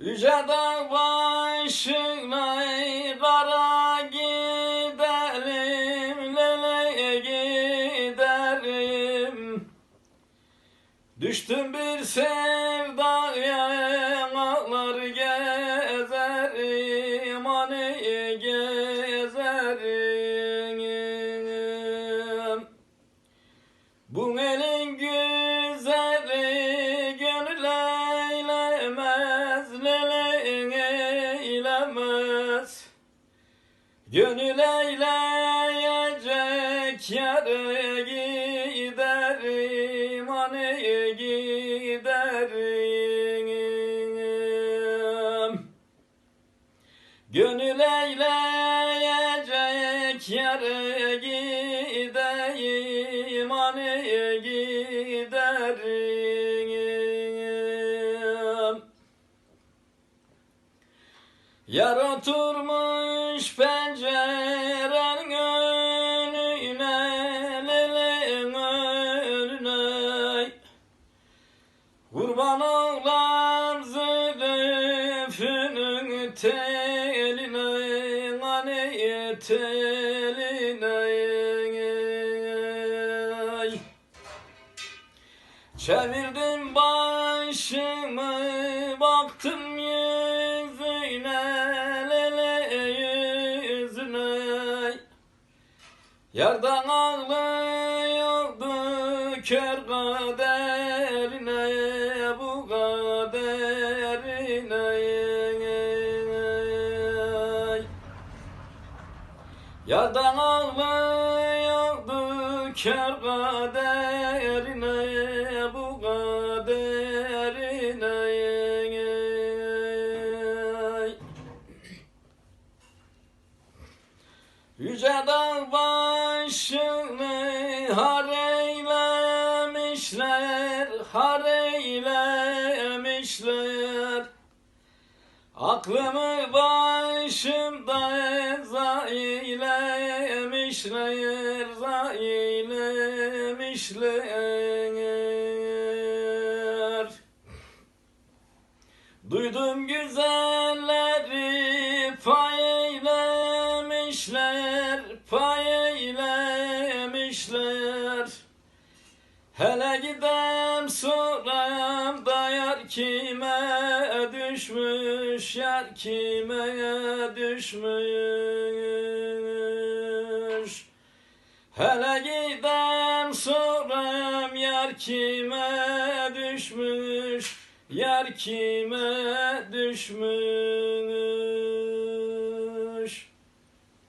Yüce dağ başına kara gidelim, lele gidelim. Düştüm bir sevdaya, Gönül eyleyecek yere giderim, hani giderim. Gönül eyleyecek yere gideyim hani giderim Yar oturmuş pencerenin önüne leleğin önüne Kurban oğlan zülfünün teline Hani teline Çevirdim başımı baktım yüzüne Yardan ağlıyordu kör kaderine bu kaderine. Yardan ağlıyordu kör kaderine bu kaderine. Yüce dağ başını har eylemişler, har eylemişler. Aklımı başımda zailemişler, zailemişler. Duydum güzelleri pay eylemişler. Hele gidem soram da yar kime düşmüş, yar kime düşmüş. Hele gidem soram yar kime düşmüş, yar kime düşmüş.